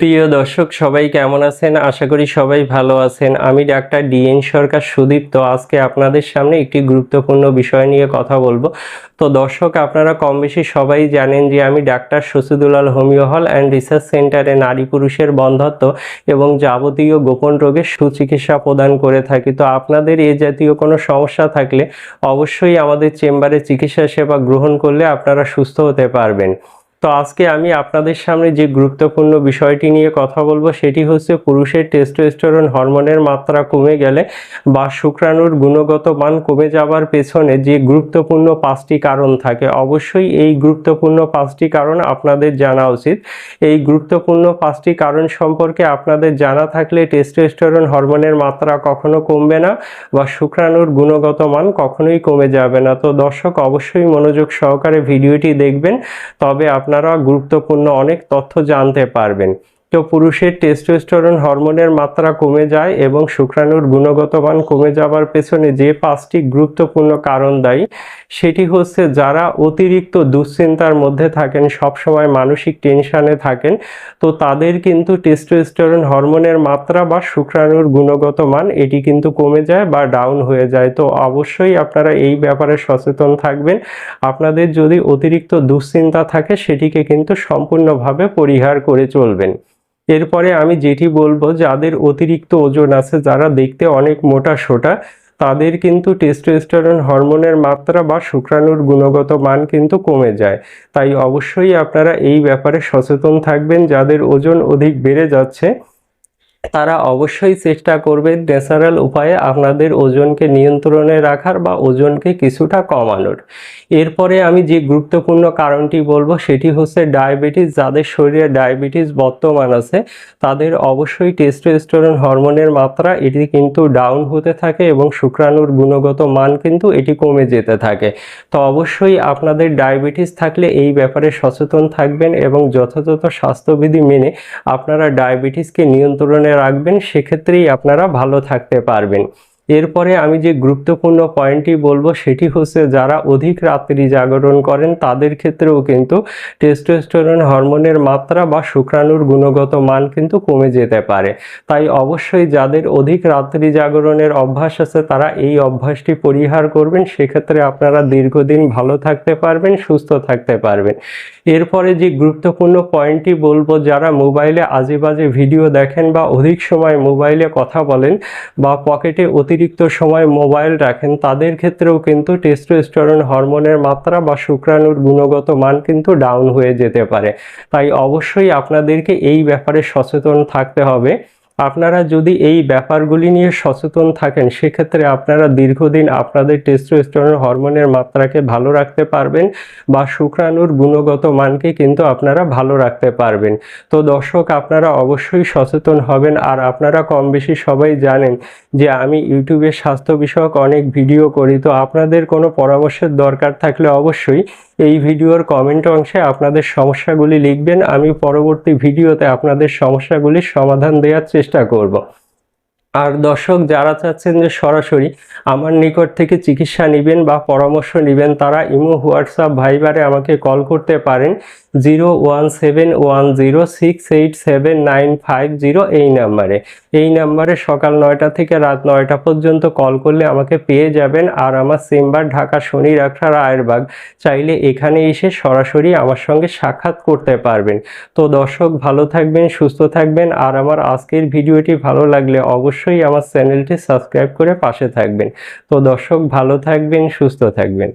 প্রিয় দর্শক, সবাই কেমন আছেন? আশা করি সবাই ভালো আছেন। আমি ডাক্তার ডিএন সরকার সুদীপ্ত আজকে আপনাদের সামনে একটি গুরুত্বপূর্ণ বিষয় নিয়ে কথা বলব। তো দর্শক, আপনারা কম বেশি সবাই জানেন যে আমি ডাক্তার শসিদুলাল হোমিও হল অ্যান্ড রিসার্চ সেন্টারে নারী পুরুষের বন্ধত্ব এবং যাবতীয় গোপন রোগের সুচিকিৎসা প্রদান করে থাকি। তো আপনাদের এ জাতীয় কোনো সমস্যা থাকলে অবশ্যই আমাদের চেম্বারে চিকিৎসা সেবা গ্রহণ করলে আপনারা সুস্থ হতে পারবেন। তো আজকে আমি আপনাদের সামনে যে গুরুত্বপূর্ণ বিষয়টি নিয়ে কথা বলব, সেটি হচ্ছে পুরুষের টেস্টোস্টেরন হরমোনের মাত্রা কমে গেলে বা শুক্রাণুর গুণগত মান কমে যাবার পেছনে যে গুরুত্বপূর্ণ পাঁচটি কারণ থাকে। অবশ্যই এই গুরুত্বপূর্ণ পাঁচটি কারণ আপনাদের জানা উচিত। এই গুরুত্বপূর্ণ পাঁচটি কারণ সম্পর্কে আপনাদের জানা থাকলে টেস্টোস্টেরন হরমোনের মাত্রা কখনো কমবে না বা শুক্রাণুর গুণগত মান কখনোই কমে যাবে না। তো দর্শক, অবশ্যই মনোযোগ সহকারে ভিডিওটি দেখবেন। তবে আপনারা গুরুত্বপূর্ণ অনেক তথ্য জানতে পারবেন। তো পুরুষের টেস্টোস্টেরন হরমোনের মাত্রা কমে যায় এবং শুক্রাণুর গুণগত মান কমে যাবার পেছনে যে পাঁচটি গুরুত্বপূর্ণ কারণ দায়ী, সেটি হচ্ছে যারা অতিরিক্ত দুশ্চিন্তার মধ্যে থাকেন, সবসময় মানসিক টেনশানে থাকেন, তো তাদের কিন্তু টেস্টোস্টেরন হরমোনের মাত্রা বা শুক্রাণুর গুণগত মান এটি কিন্তু কমে যায় বা ডাউন হয়ে যায়। তো অবশ্যই আপনারা এই ব্যাপারে সচেতন থাকবেন। আপনাদের যদি অতিরিক্ত দুশ্চিন্তা থাকে, সেটিকে কিন্তু সম্পূর্ণভাবে পরিহার করে চলবেন। এরপরে আমি যেটি বলব, যাদের অতিরিক্ত ওজন আছে, যারা দেখতে অনেক মোটা সোটা, তাদের কিন্তু টেস্টোস্টেরন হরমোনের মাত্রা বা শুক্রাণুর গুণগত মান কিন্তু কমে যায়। তাই অবশ্যই আপনারা এই ব্যাপারে সচেতন থাকবেন, যাদের ওজন অধিক বেড়ে যাচ্ছে। তারা অবশ্যই চেষ্টা করবেন ন্যাচারাল উপায়ে আপনাদের ওজনকে নিয়ন্ত্রণে রাখার বা ওজনকে কিছুটা কমানোর। এরপরে আমি যে গুরুত্বপূর্ণ কারণটি বলব সেটি হচ্ছে ডায়াবেটিস, যাদের শরীরে ডায়াবেটিস বর্তমান আছে, তাদের অবশ্যই টেস্টোস্টেরন হরমোনের মাত্রা এটি কিন্তু ডাউন হতে থাকে এবং শুক্রাণুর গুণগত মান কিন্তু এটি কমে যেতে থাকে। তো অবশ্যই আপনাদের ডায়াবেটিস থাকলে এই ব্যাপারে সচেতন থাকবেন এবং যথাযথ স্বাস্থ্যবিধি মেনে আপনারা ডায়াবেটিসকে নিয়ন্ত্রণে রাখবেন সেক্ষেত্রেই আপনারা ভালো থাকতে পারবেন। এরপরে আমি যে গুরুত্বপূর্ণ পয়েন্টটি বলব সেটি হচ্ছে যারা অধিক রাত্রি জাগরণ করেন তাদের ক্ষেত্রেও কিন্তু টেস্টোস্টেরন হরমোনের মাত্রা বা শুক্রাণুর গুণগত মান কিন্তু কমে যেতে পারে। তাই অবশ্যই যাদের অধিক রাত্রি জাগরণের অভ্যাস আছে তারা এই অভ্যাসটি পরিহার করবেন, সেক্ষেত্রে আপনারা দীর্ঘদিন ভালো থাকতে পারবেন, সুস্থ থাকতে পারবেন। এরপরে যে গুরুত্বপূর্ণ পয়েন্টটি বলব, যারা মোবাইলে আজে বাজে ভিডিও দেখেন বা অধিক সময় মোবাইলে কথা বলেন বা পকেটে অতিরিক্ত সময় মোবাইল রাখেন, তাদের ক্ষেত্রেও কিন্তু টেস্টোস্টেরন হরমোনের মাত্রা বা শুক্রাণুর গুণগত মান কিন্তু ডাউন হয়ে যেতে পারে। তাই অবশ্যই আপনাদেরকে এই ব্যাপারে সচেতন থাকতে হবে। আপনারা যদি এই ব্যাপারগুলি নিয়ে সচেতন থাকেন, সেক্ষেত্রে আপনারা দীর্ঘদিন আপনাদের টেস্টোস্টেরন হরমোনের মাত্রাকে ভালো রাখতে পারবেন বা শুক্রাণুর গুণগত মানকে কিন্তু আপনারা ভালো রাখতে পারবেন। তো দর্শক, আপনারা অবশ্যই সচেতন হবেন আর আপনারা কম বেশি সবাই জানেন যে আমি ইউটিউবে স্বাস্থ্য বিষয়ক অনেক ভিডিও করি। তো আপনাদের কোনো পরামর্শের দরকার থাকলে অবশ্যই এই ভিডিওর কমেন্ট অংশে আপনাদের সমস্যাগুলি লিখবেন। আমি পরবর্তী ভিডিওতে আপনাদের সমস্যাগুলির সমাধান দেওয়ার চেষ্টা করব। আর দর্শক যারা চাচ্ছেন যে সরাসরি আমার নিকট থেকে চিকিৎসা নেবেন বা পরামর্শ নেবেন, তারা ইমো, হোয়াটসঅ্যাপ, ভাইবারে আমাকে কল করতে পারেন। Zero one seven one zero six eight seven nine five zero এই নাম্বারে। এই নাম্বারে সকাল নয়টা থেকে রাত নয়টা পর্যন্ত কল করলে আমাকে পেয়ে যাবেন। আর আমার চেম্বার ঢাকা শনি রাখা রায়েরবাগ। চাইলে এখানে এসে সরাসরি আমার সঙ্গে সাক্ষাৎ করতে পারবেন। তো দর্শক, ভালো থাকবেন, সুস্থ থাকবেন। আর আমার আজকের ভিডিওটি ভালো লাগলে অবশ্যই আমার চ্যানেলটি সাবস্ক্রাইব করে পাশে থাকবেন। তো দর্শক, ভালো থাকবেন, সুস্থ থাকবেন।